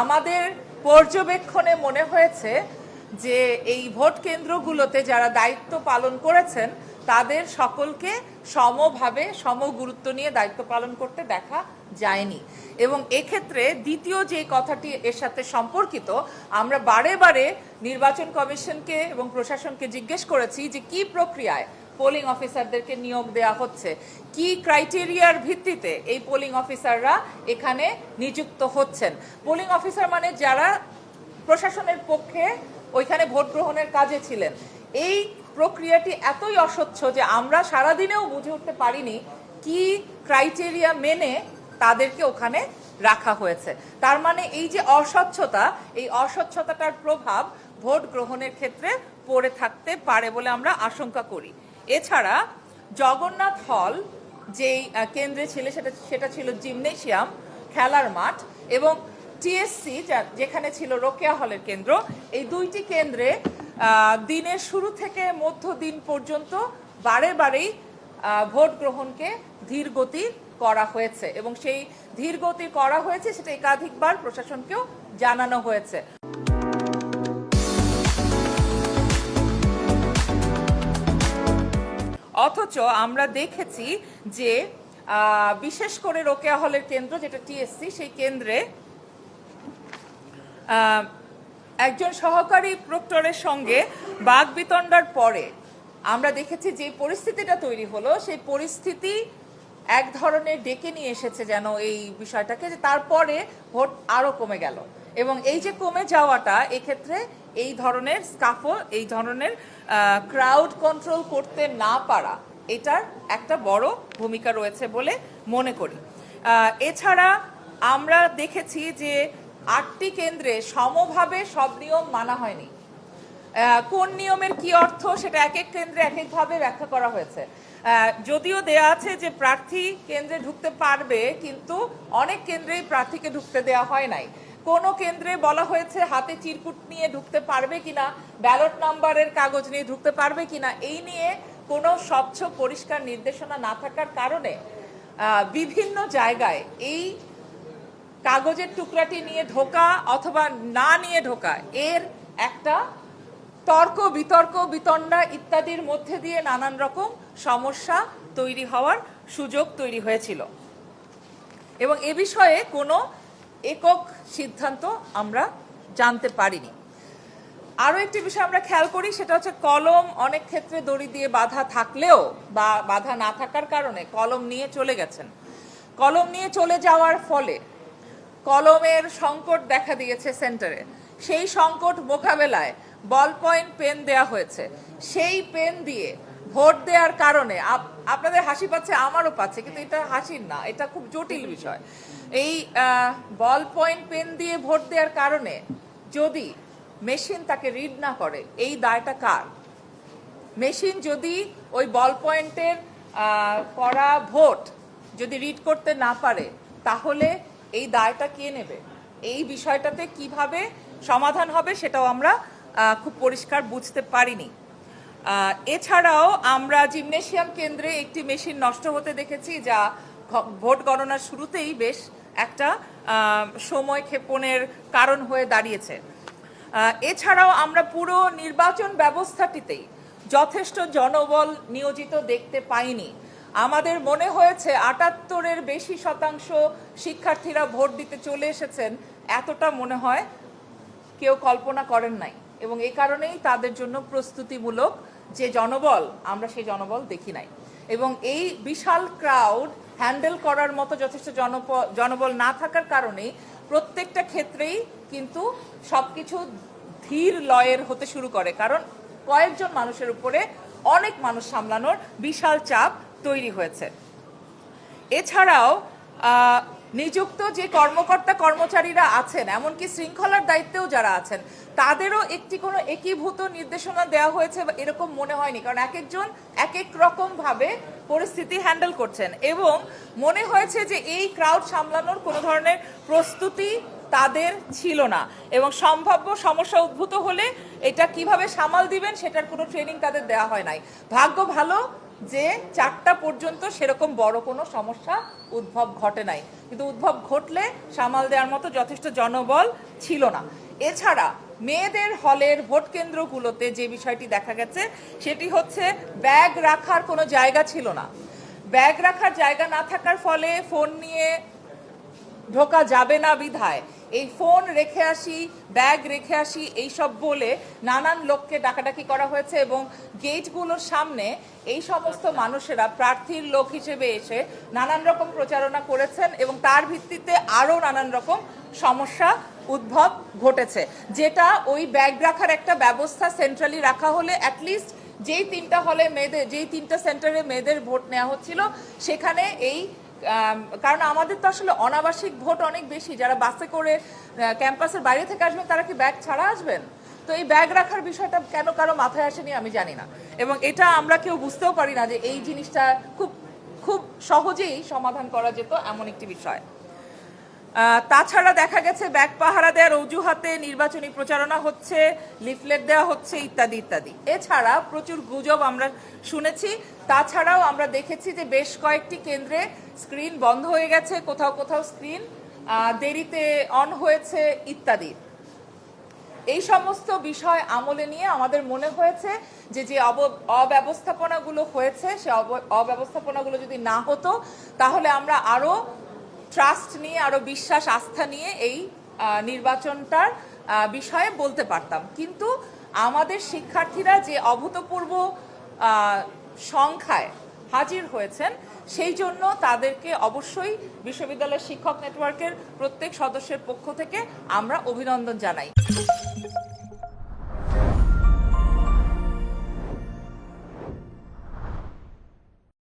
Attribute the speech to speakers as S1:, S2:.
S1: আমাদের পর্যবেক্ষণে মনে হয়েছে যে এই ভোট কেন্দ্রগুলোতে যারা দায়িত্ব পালন করেছেন, তাদের সকলকে সমভাবে সম গুরুত্ব নিয়ে দায়িত্ব পালন করতে দেখা যায়নি। এবং এক্ষেত্রে দ্বিতীয় যে কথাটি এর সাথে সম্পর্কিত, আমরা বারে বারে নির্বাচন কমিশনকে এবং প্রশাসনকে জিজ্ঞেস করেছি যে কি প্রক্রিয়ায় পোলিং অফিসারদেরকে নিয়োগ দেওয়া হচ্ছে। কি ক্রাইটেরিয়ার ভিত্তিতে এই পোলিং অফিসাররা এখানে নিযুক্ত হচ্ছেন? পোলিং অফিসার মানে যারা প্রশাসনের পক্ষে ওইখানে ভোট গ্রহণের কাজে ছিলেন। এই প্রক্রিয়াটি এতই অস্বচ্ছ যে আমরা সারাদিনেও বুঝে উঠতে পারিনি কি ক্রাইটেরিয়া মেনে তাদেরকে ওখানে রাখা হয়েছে। তার মানে এই যে অস্বচ্ছতা, এই অস্বচ্ছতাটার প্রভাব ভোট গ্রহণের ক্ষেত্রে পড়ে থাকতে পারে বলে আমরা আশঙ্কা করি। এছাড়া জগন্নাথ হল, যেই কেন্দ্রে ছিল, সেটা সেটা ছিল জিমনেশিয়াম, খেলার মাঠ এবং টিএসসি যেখানে ছিল রোকেয়া হলের কেন্দ্র, এই দুইটি কেন্দ্রে দিনের শুরু থেকে মধ্য দিন পর্যন্ত বারে বারেই ভোট গ্রহণকে ধীর গতি করা হয়েছে এবং সেই ধীর গতি করা হয়েছে, সেটা একাধিকবার প্রশাসনকেও জানানো হয়েছে। অথচ আমরা দেখেছি যে বিশেষ করে রোকেয়া হলের কেন্দ্র, যেটা টিএসসি সেই কেন্দ্রে একজন সহকারী প্রক্টরের সঙ্গে বাঘ বিতণ্ডার পরে আমরা দেখেছি যে পরিস্থিতিটা তৈরি হলো, সেই পরিস্থিতি এক ধরনের ডেকে নিয়ে এসেছে যেন এই বিষয়টাকে, যে তারপরে ভোট আরও কমে গেল। এবং এই যে কমে যাওয়াটা, এক্ষেত্রে এই ধরনের স্কাফল এই ধরনের ক্রাউড কন্ট্রোল করতে না পারা এটার একটা বড় ভূমিকা রয়েছে বলে মনে করি। এছাড়া আমরা দেখেছি যে আটটি কেন্দ্রে সমভাবে সব নিয়ম মানা হয়নি। কোন নিয়মের কি অর্থ সেটা এক এক কেন্দ্রে এক একভাবে ব্যাখ্যা করা হয়েছে। যদিও দেয়া আছে যে প্রার্থী কেন্দ্রে ঢুকতে পারবে, কিন্তু অনেক কেন্দ্রেই প্রার্থীকে ঢুকতে দেওয়া হয় নাই। কোনো কেন্দ্রে বলা হয়েছে হাতে চিরকুট নিয়ে ঢুকতে পারবে কিনা, ব্যালট নাম্বারের কাগজ নিয়ে ঢুকতে পারবে কিনা, এই নিয়ে কোনো স্বচ্ছ, পরিষ্কার নির্দেশনা না থাকার কারণে বিভিন্ন জায়গায় এই কাগজের টুকরাটি নিয়ে ঢোকা অথবা না নিয়ে ঢোকা, এর একটা তর্ক, বিতর্ক, বিতণ্ডা ইত্যাদির মধ্যে দিয়ে নানান রকম সমস্যা তৈরি হওয়ার সুযোগ তৈরি হয়েছিল। এবং এ বিষয়ে কোনো একক সিদ্ধান্ত আমরা জানতে পারিনি। আরও একটি বিষয় আমরা খেয়াল করি, সেটা হচ্ছে কলম অনেক ক্ষেত্রে দড়ি দিয়ে বাধা থাকলেও বা বাধা না থাকার কারণে কলম নিয়ে চলে গেছেন। কলম নিয়ে চলে যাওয়ার ফলে কলমের সংকট দেখা দিয়েছে সেন্টারে। সেই সংকট মোকাবেলায় বল পয়েন্ট পেন দেয়া হয়েছে। সেই পেন দিয়ে ভোট দেওয়ার কারণে আপ- আপনাদের হাসি পাচ্ছে, আমারও পাচ্ছে, কিন্তু এটা হাসির না, এটা খুব জটিল বিষয়। এই বল পয়েন্ট পেন দিয়ে ভোট দেওয়ার কারণে যদি মেশিন তাকে রিড না করে। এই দায়টা কার? মেশিন যদি ওই বল পয়েন্টের করা ভোট যদি রিড করতে না পারে, তাহলে এই দায়টা কে নেবে? এই বিষয়টাতে কীভাবে সমাধান হবে সেটাও আমরা খুব পরিষ্কার বুঝতে পারিনি। এছাড়াও আমরা জিমনেশিয়াম কেন্দ্রে একটি মেশিন নষ্ট হতে দেখেছি, যা ভোট গণনার শুরুতেই বেশ একটা সময় ক্ষেপণের কারণ হয়ে দাঁড়িয়েছে। এছাড়াও আমরা পুরো নির্বাচন ব্যবস্থাটিতেই যথেষ্ট জনবল নিয়োজিত দেখতে পাইনি। আমাদের মনে হয়েছে আটাত্তরের বেশি শতাংশ শিক্ষার্থীরা ভোট দিতে চলে এসেছেন, এতটা মনে হয় কেউ কল্পনা করেন নাই এবং এই কারণেই তাদের জন্য প্রস্তুতিমূলক যে জনবল, আমরা সেই জনবল দেখি নাই। এবং এই বিশাল ক্রাউড হ্যান্ডেল করার মতো যথেষ্ট জনবল না থাকার কারণেই প্রত্যেকটা ক্ষেত্রেই কিন্তু সবকিছু ধীর লয়ের হতে শুরু করে, কারণ কয়েকজন মানুষের উপরে অনেক মানুষ সামলানোর বিশাল চাপ তৈরি হয়েছে। এছাড়াও নিযুক্ত যে কর্মকর্তা কর্মচারীরা আছেন, এমনকি শৃঙ্খলার দায়িত্বেও যারা আছেন, তাদেরও একটি কোনো একীভূত নির্দেশনা দেওয়া হয়েছে বা এরকম মনে হয়নি, কারণ এক একজন এক এক রকমভাবে পরিস্থিতি হ্যান্ডেল করছেন। এবং মনে হয়েছে যে এই ক্রাউড সামলানোর কোনো ধরনের প্রস্তুতি তাদের ছিল না। এবং সম্ভাব্য সমস্যা উদ্ভূত হলে এটা কীভাবে সামাল দিবেন সেটার কোনো ট্রেনিং তাদের দেওয়া হয় নাই। ভাগ্য ভালো যে চারটা পর্যন্ত সেরকম বড় কোনো সমস্যা উদ্ভব ঘটে নাই। কিন্তু উদ্ভব ঘটলে সামাল দেওয়ার মতো যথেষ্ট জনবল ছিল না। এছাড়া মেয়েদের হলের ভোট কেন্দ্রগুলোতে যে বিষয়টি দেখা গেছে, সেটি হচ্ছে ব্যাগ রাখার কোনো জায়গা ছিল না। ব্যাগ রাখার জায়গা না থাকার ফলে ফোন নিয়ে ঢোকা যাবে না বিধায়। এই ফোন রেখে আসি, ব্যাগ রেখে আসি, এইসব বলে নানান লোককে ডাকাডাকি করা হয়েছে এবং গেটগুলোর সামনে এই সমস্ত মানুষেরা প্রার্থীর লোক হিসেবে এসে নানান রকম প্রচারণা করেছেন এবং তার ভিত্তিতে আরও নানান রকম সমস্যা উদ্ভব ঘটেছে। যেটা ওই ব্যাগ রাখার একটা ব্যবস্থা সেন্ট্রালি রাখা হলে অ্যাটলিস্ট যেই তিনটা হলে মেয়েদের, যেই তিনটা সেন্টারে মেয়েদের ভোট নেওয়া হচ্ছিল, সেখানে এই কারণ আমাদের তো আসলে অনাবাসিক ভোট অনেক বেশি। যারা বাসে করে ক্যাম্পাসের বাইরে থেকে আসবেন, তারা কি ব্যাগ ছাড়া আসবেন? তো এই ব্যাগ রাখার বিষয়টা কেন কারও মাথায় আসেনি আমি জানি না। এবং এটা আমরা কেউ বুঝতেও পারি না যে এই জিনিসটা খুব খুব সহজেই সমাধান করা যেত এমন একটি বিষয়। তাছাড়া দেখা গেছে ব্যাগ পাহারা দেওয়ার অজুহাতে নির্বাচনী প্রচারণা হচ্ছে লিফলেট দেওয়া হচ্ছে, ইত্যাদি ইত্যাদি। এছাড়া প্রচুর গুজব আমরা শুনেছি। তাছাড়াও আমরা দেখেছি যে বেশ কয়েকটি কেন্দ্রে স্ক্রিন বন্ধ হয়ে গেছে, কোথাও কোথাও স্ক্রিন দেরিতে অন হয়েছে ইত্যাদি। এই সমস্ত বিষয় আমলে নিয়ে আমাদের মনে হয়েছে যে যে অব্যবস্থাপনাগুলো হয়েছে, সে অব্যবস্থাপনাগুলো যদি না হতো, তাহলে আমরা আরও ট্রাস্ট নিয়ে, আরও বিশ্বাস, আস্থা নিয়ে এই নির্বাচনটার বিষয়ে বলতে পারতাম। কিন্তু আমাদের শিক্ষার্থীরা যে অভূতপূর্ব সংখ্যায় হাজির হয়েছেন সেই জন্য তাদেরকে অবশ্যই বিশ্ববিদ্যালয়ের শিক্ষক নেটওয়ার্কের প্রত্যেক সদস্যের পক্ষ থেকে আমরা অভিনন্দন জানাই।